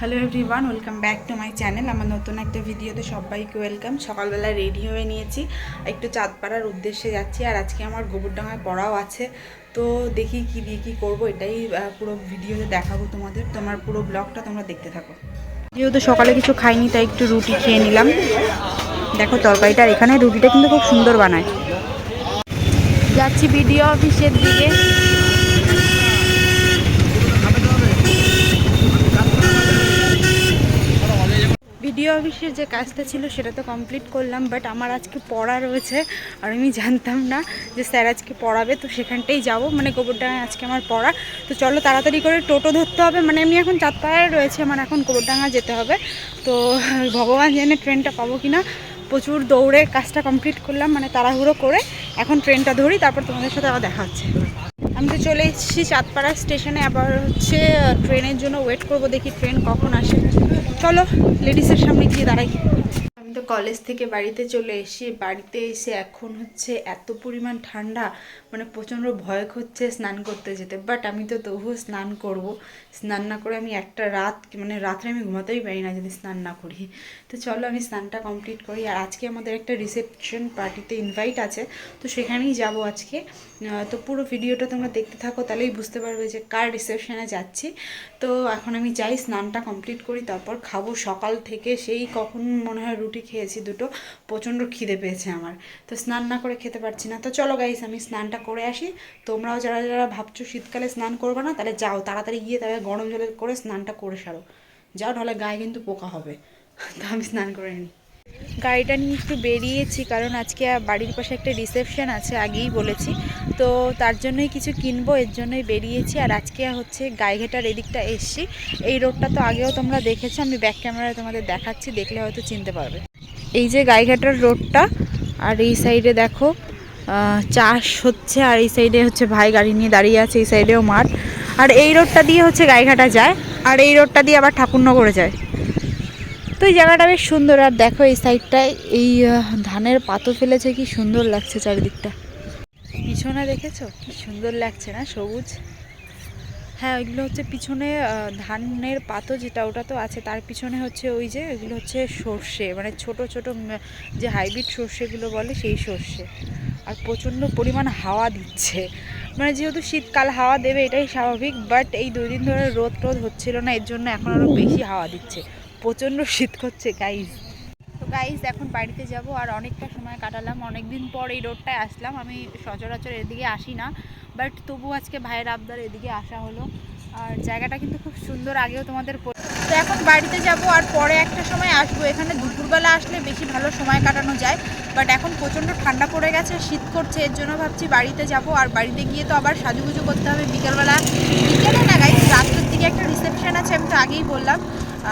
Hello everyone welcome back to my channel আমার নতুন একটা ভিডিওতে সবাইকে ওয়েলকাম সকালবেলা রেডি হয়ে নিয়েছি। একটু চাঁদপাড়ার উদ্দেশ্যে যাচ্ছি আর আজকে আমার গোবরডাঙ্গায় পড়াও আছে। তো দেখি কি দিয়ে কী করব, এটাই পুরো ভিডিওতে দেখাবো তোমাদের। তোমার পুরো ব্লগটা তোমরা দেখতে থাকো। যেহেতু সকালে কিছু খাইনি, তাই একটু রুটি খেয়ে নিলাম। দেখো তরকারিটা এখানে রুটিটা কিন্তু খুব সুন্দর বানায়। যাচ্ছি ভিডিও অফিসের দিকে। ভিডিও অফিসের যে কাজটা ছিল সেটা তো কমপ্লিট করলাম বাট আমার আজকে পড়া রয়েছে আর আমি জানতাম না যে স্যার আজকে পড়াবে, তো সেখানটাই যাব মানে গোবরডাঙ্গায় আজকে আমার পড়া। তো চলো তাড়াতাড়ি করে টোটো ধরতে হবে মানে আমি এখন চাঁদপাড়ায় রয়েছে, আমার এখন গোবরডাঙ্গা যেতে হবে। তো ভগবান জানে ট্রেনটা পাবো কি না প্রচুর দৌড়ে কাজটা কমপ্লিট করলাম মানে তাড়াহুড়ো করে এখন ট্রেনটা ধরি, তারপর তোমাদের সাথে আবার দেখা হচ্ছে। আমি তো চলে এসেছি চাঁদপাড়া স্টেশনে, আবার হচ্ছে ট্রেনের জন্য ওয়েট করব, দেখি ট্রেন কখন আসে। চলো লেডিসের সামনে গিয়ে দাঁড়াই। কলেজ থেকে বাড়িতে চলে এসেছি বাড়িতে এসে এখন হচ্ছে এত পরিমাণ ঠান্ডা মানে প্রচণ্ড ভয় হচ্ছে স্নান করতে যেতে। বাট আমি তো তবুও স্নান করব। স্নান না করে আমি একটা রাত মানে রাত্রে আমি ঘুমাতেই পারি না যদি স্নান না করি। তো চলো আমি স্নানটা কমপ্লিট করি। আর আজকে আমাদের একটা রিসেপশন পার্টিতে ইনভাইট আছে। তো সেখানেই যাব আজকে। তো পুরো ভিডিওটা তোমরা দেখতে থাকো, তাহলেই বুঝতে পারবে যে কার রিসেপশনে যাচ্ছি। তো এখন আমি যাই, স্নানটা কমপ্লিট করি, তারপর খাব সকাল থেকে। সেই কখন মনে হয় রুটি খেয়েছি দুটো, প্রচণ্ড খিদে পেয়েছে আমার। তো স্নান না করে খেতে পারছি না। তো চলো গাইস আমি স্নানটা করে আসি। তোমরাও যারা যারা ভাবছ শীতকালে স্নান করবে না, তাহলে যাও। তাড়াতাড়ি গিয়ে তবে গরম জলে করে স্নানটা করে সারো। যাও, নাহলে গায়ে কিন্তু পোকা হবে। তো আমি স্নান করে নিই। গাড়িটা নিয়ে একটু বেরিয়েছি, কারণ আজকে বাড়ির পাশে একটা রিসেপশন আছে, আগেই বলেছি। তো তার জন্যই কিছু কিনবো, এর জন্যই বেরিয়েছি। আর আজকে হচ্ছে গায়েঘাটার এদিকটা এসছি। এই রোডটা তো আগেও তোমরা দেখেছ, আমি ব্যাক ক্যামেরায় তোমাদের দেখাচ্ছি, দেখলে হয়তো চিনতে পারবে। এই যে গাইঘাটার রোডটা, আর এই সাইডে দেখো চাষ হচ্ছে, আর এই সাইডে হচ্ছে ভাই গাড়ি নিয়ে দাঁড়িয়ে আছে, এই সাইডেও মাঠ। আর এই রোডটা দিয়ে হচ্ছে গাইঘাটা যায়, আর এই রোডটা দিয়ে আবার ঠাকুরনগরে যায়। তো এই জায়গাটা বেশ সুন্দর, আর দেখো এই সাইডটায় এই ধানের পাতো ফেলেছে, কি সুন্দর লাগছে চারিদিকটা। পিছনে দেখেছ? কি সুন্দর লাগছে না, সবুজ? হ্যাঁ ওইগুলো হচ্ছে পিছনে ধানের পাতো যেটা, ওটা তো আছে। তার পিছনে হচ্ছে ওই যে ওইগুলো হচ্ছে সর্ষে। মানে ছোট ছোট যে হাইব্রিড সর্ষেগুলো বলে সেই সর্ষে। আর প্রচণ্ড পরিমাণ হাওয়া দিচ্ছে। মানে যেহেতু শীতকাল, হাওয়া দেবে এটাই স্বাভাবিক বাট এই দুই দিন ধরে রোদ টোদ হচ্ছিল না, এর জন্য এখন আরও বেশি হাওয়া দিচ্ছে। প্রচণ্ড শীত করছে গাইজ গাইজ এখন বাড়িতে যাব আর অনেকটা সময় কাটালাম। অনেক দিন পর এই রোডটায় আসলাম। আমি সচরাচর এদিকে আসি না বাট তবু আজকে ভাইয়ের আবদার এদিকে আসা হলো। আর জায়গাটা কিন্তু খুব সুন্দর, আগেও তোমাদের তো এখন বাড়িতে যাব আর পরে একটা সময় আসব। এখানে দুপুরবেলা আসলে বেশি ভালো সময় কাটানো যায় বাট এখন প্রচণ্ড ঠান্ডা পড়ে গেছে, শীত করছে, এর জন্য ভাবছি বাড়িতে যাব। আর বাড়িতে গিয়ে তো আবার সাজুগুজু করতে হবে বিকেলবেলা। বিকেলে না গাইজ রাত্রের দিকে একটা রিসেপশন আছে, আমি তো আগেই বললাম।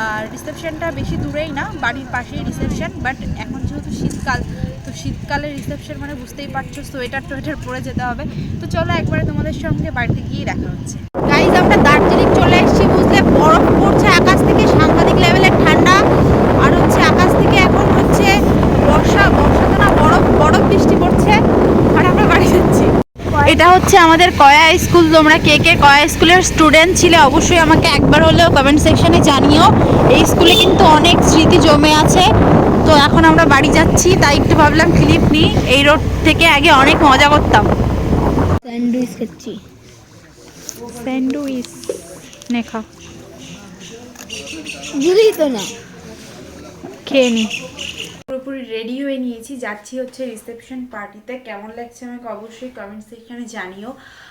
আর রিসেপশনটা বেশি দূরেই না, বাড়ির পাশেই রিসেপশন বাট এখন যেহেতু শীতকাল, তো শীতকালে রিসেপশন মানে বুঝতেই পারছ সোয়েটার টোয়েটার পরে যেতে হবে। তো চলো একবারে তোমাদের সঙ্গে বাড়িতে গিয়ে দেখা হচ্ছে। গাইজ আমরা দার্জিলিং চলে এসেছি, বুঝলে? বরফ পড়ছে আকাশ থেকে সাংঘাতিক লেভেলের ঠান্ডা আর হচ্ছে আকাশ থেকে এখন হচ্ছে বর্ষা বর্ষা তো না বরফ বরফ বৃষ্টি পড়ছে আর আমরা বাড়ি যাচ্ছি এটা হচ্ছে আমাদের কয়া স্কুল। তোমরা কে কে কয়া স্কুলের স্টুডেন্ট ছিলে অবশ্যই আমাকে একবার হলেও কমেন্ট সেকশনে জানিও। এই স্কুলে কিন্তু অনেক স্মৃতি জমে আছে। তো এখন আমরা বাড়ি যাচ্ছি তাই একটু ভাবলাম ক্লিপ নিই। এই রোড থেকে আগে অনেক মজা করতাম। স্যান্ডউইচ খাচ্ছি। স্যান্ডউইচ তো না। খেয়ে নি। পুরোপুরি রেডি হয়ে নিয়েছি। যাচ্ছি হচ্ছে রিসেপশন পার্টিতে কেমন লাগছে আমাকে অবশ্যই কমেন্ট সেকশনে জানিও।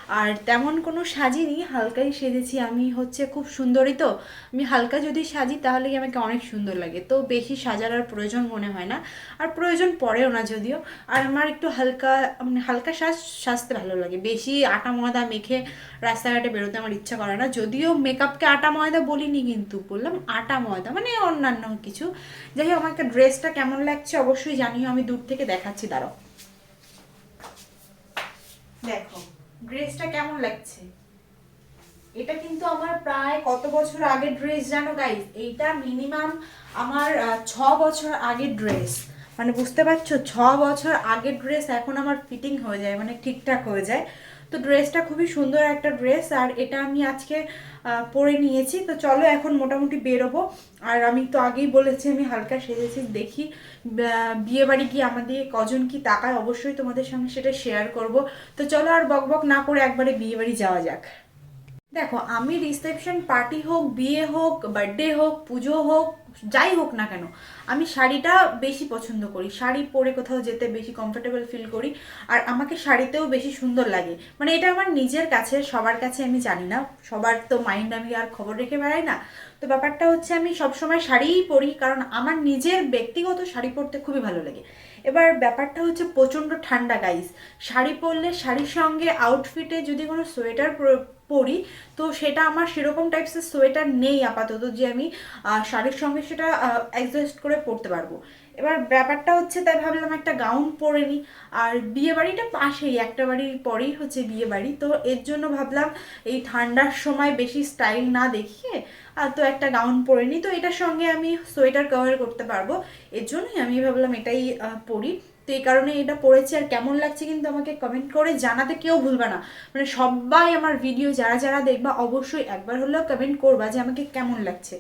আর তেমন কোনো সাজিনি, হালকাই সেজেছি। আমি হচ্ছে খুব সুন্দরী তো। আমি হালকা যদি সাজি তাহলে কি আমাকে অনেক সুন্দর লাগে। তো বেশি সাজার আর প্রয়োজন মনে হয় না। আর প্রয়োজন পড়েও না যদিও। আর আমার একটু হালকা মানে হালকা সাজ, সাজতে ভালো লাগে। বেশি আটা ময়দা মেখে রাস্তাঘাটে বেরোতে আমার ইচ্ছা করে না। যদিও মেকআপকে আটা ময়দা বলিনি কিন্তু, বললাম আটা ময়দা মানে অন্যান্য কিছু। যাই হোক আমাকে ড্রেসটা কেমন লাগছে অবশ্যই জানিও। আমি দূর থেকে দেখাচ্ছি, দাঁড়াও। দেখো। ড্রেসটা কেমন লাগছে? এটা কিন্তু আমার প্রায় কত বছর আগের ড্রেস জানো গাইজ এইটা মিনিমাম আমার ছ বছর আগের ড্রেস। মানে বুঝতে পারছ? ছ বছর আগের ড্রেস এখন আমার ফিটিং হয়ে যায় মানে ঠিকঠাক হয়ে যায়। তো ড্রেসটা খুবই সুন্দর একটা ড্রেস আর এটা আমি আজকে পরে নিয়েছি। তো চলো এখন মোটামুটি বেরোবো। আর আমি তো আগেই বলেছি, আমি হালকা সেজেছি, দেখি বিয়ে বাড়ি গিয়ে আমাদের কজন কি তাকায়, অবশ্যই তোমাদের সঙ্গে সেটা শেয়ার করব। তো চলো আর বক বক না করে একবারে বিয়ে বাড়ি যাওয়া যাক। দেখো, আমি রিসেপশন পার্টি হোক, বিয়ে হোক বার্থডে হোক, পুজো হোক, যাই হোক না কেন আমি শাড়িটা বেশি পছন্দ করি। শাড়ি পরে কোথাও যেতে বেশি কমফোর্টেবল ফিল করি। আর আমাকে শাড়িতেও বেশি সুন্দর লাগে। মানে এটা আমার নিজের কাছে, সবার কাছে আমি জানি না। সবার তো মাইন্ড আমি আর খবর রেখে বেড়াই না। তো ব্যাপারটা হচ্ছে আমি সবসময় শাড়িই পরি, কারণ আমার নিজের ব্যক্তিগত শাড়ি পরতে খুবই ভালো লাগে। এবার ব্যাপারটা হচ্ছে প্রচণ্ড ঠান্ডা গাইস শাড়ি পরলে শাড়ির সঙ্গে আউটফিটে যদি কোনো সোয়েটার পরি তো সেটা আমার সেরকম টাইপসের সোয়েটার নেই আপাতত যে আমি শাড়ির সঙ্গে সেটা অ্যাডজাস্ট করে পরতে পারব। এবার ব্যাপারটা হচ্ছে তাই ভাবলাম একটা গাউন পরে নিই আর বিয়ে বাড়িটা পাশেই, একটা বাড়ির পরেই হচ্ছে বিয়ে বাড়ি তো এর জন্য ভাবলাম এই ঠান্ডার সময় বেশি স্টাইল না দেখিয়ে, আর তো একটা গাউন পরে নিই তো এটার সঙ্গে আমি সোয়েটার কভার করতে পারব। এর জন্যই আমি ভাবলাম এটাই পরি। তো এই কারণে এটা পড়েছি আর কেমন লাগছে কিন্তু আমাকে কমেন্ট করে জানাতে কেউ ভুলবে না। মানে সবাই আমার ভিডিও যারা যারা দেখবা, অবশ্যই একবার হলেও কমেন্ট করবা যে আমাকে কেমন লাগছে।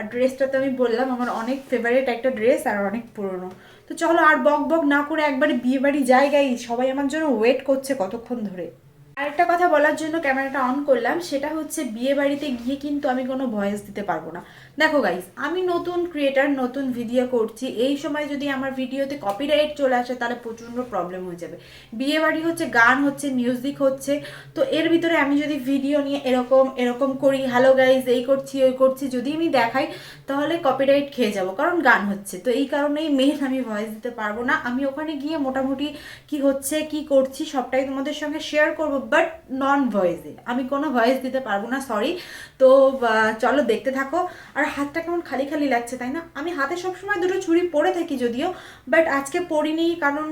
আর ড্রেসটা তো আমি বললাম, আমার অনেক ফেভারিট একটা ড্রেস আর অনেক পুরনো। তো চলো আর বক বক না করে একবারে বিয়েবাড়ি জায়গায় সবাই আমার জন্য ওয়েট করছে কতক্ষণ ধরে। আরেকটা কথা বলার জন্য ক্যামেরাটা অন করলাম, সেটা হচ্ছে বিয়ে বাড়িতে গিয়ে কিন্তু আমি কোনো ভয়েস দিতে পারব না। দেখো গাইস আমি নতুন ক্রিয়েটার নতুন ভিডিও করছি, এই সময় যদি আমার ভিডিওতে কপিরাইট চলে আসে, তাহলে প্রচণ্ড প্রবলেম হয়ে যাবে। বিয়ে বাড়ি হচ্ছে, গান হচ্ছে মিউজিক হচ্ছে, তো এর ভিতরে আমি যদি ভিডিও নিয়ে এরকম এরকম করি হ্যালো গাইজ এই করছি, ওই করছি যদি আমি দেখাই, তাহলে কপিরাইট খেয়ে যাব, কারণ গান হচ্ছে। তো এই কারণেই মেন আমি ভয়েস দিতে পারব না। আমি ওখানে গিয়ে মোটামুটি কি হচ্ছে, কি করছি, সবটাই তোমাদের সঙ্গে শেয়ার করব। বাট নন ভয়েসে আমি কোনো ভয়েস দিতে পারব না সরি তো চলো দেখতে থাকো। আর হাতটা কেমন খালি খালি লাগছে, তাই না? আমি হাতে সবসময় দুটো চুড়ি পরে থাকি যদিও বাট আজকে পরিনি কারণ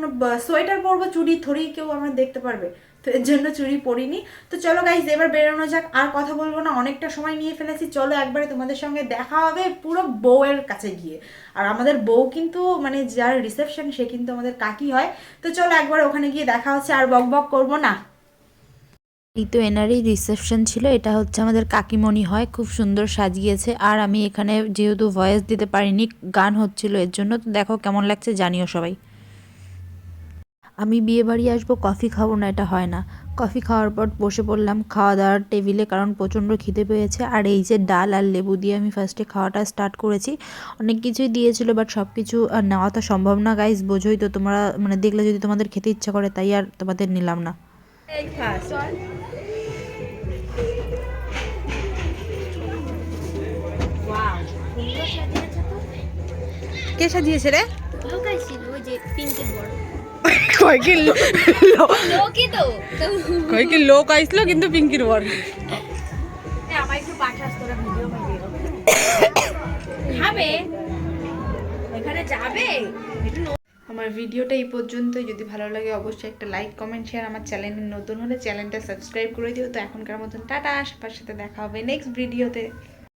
সোয়েটার পরবো, চুড়ি থরেই কেউ আমার দেখতে পারবে। তো এর জন্য চুড়ি পরিনি। তো চলো গাইজ এবার বেরোনো যাক। আর কথা বলব না, অনেকটা সময় নিয়ে ফেলেছি। চলো একবারে তোমাদের সঙ্গে দেখা হবে পুরো বউয়ের কাছে গিয়ে। আর আমাদের বউ কিন্তু মানে যার রিসেপশন সে কিন্তু আমাদের কাকি হয়। তো চলো একবার ওখানে গিয়ে দেখা হচ্ছে। আর বক বক করব না। এই তো এনারই রিসেপশন ছিল। এটা হচ্ছে আমাদের কাকিমণি হয়, খুব সুন্দর সাজিয়েছে। আর আমি এখানে যেহেতু ভয়েস দিতে পারিনি, গান হচ্ছিল এর জন্য। তো দেখো কেমন লাগছে, জানিও সবাই। আমি বিয়ে বাড়ি আসব কফি খাব না, এটা হয় না। কফি খাওয়ার পর বসে পড়লাম খাওয়া দাওয়ার টেবিলে কারণ প্রচণ্ড খিদে পেয়েছে। আর এই যে ডাল আর লেবু দিয়ে আমি ফার্স্টে খাওয়াটা স্টার্ট করেছি। অনেক কিছুই দিয়েছিল বাট সব কিছু নেওয়া তো সম্ভব না গাইজ বোঝোই তো তোমরা মানে দেখলে যদি তোমাদের খেতে ইচ্ছা করে, তাই আর তোমাদের নিলাম না। কে সাজিয়েছে রে? লোকাইছিল ওই যে পিঙ্কের বড়। কয়েকি লোকই তো। তো কয়েকি লোক আইসলো কিন্তু পিঙ্কির বর। ভিডিওটা এই পর্যন্তই। যদি ভালো লাগে অবশ্যই একটা লাইক কমেন্ট শেয়ার আমার চ্যানেলে নতুন হলে চ্যানেলটা সাবস্ক্রাইব করে দিও। তো এখনকার মতন টাটা আশেপাশে সাথে দেখা হবে নেক্সট ভিডিওতে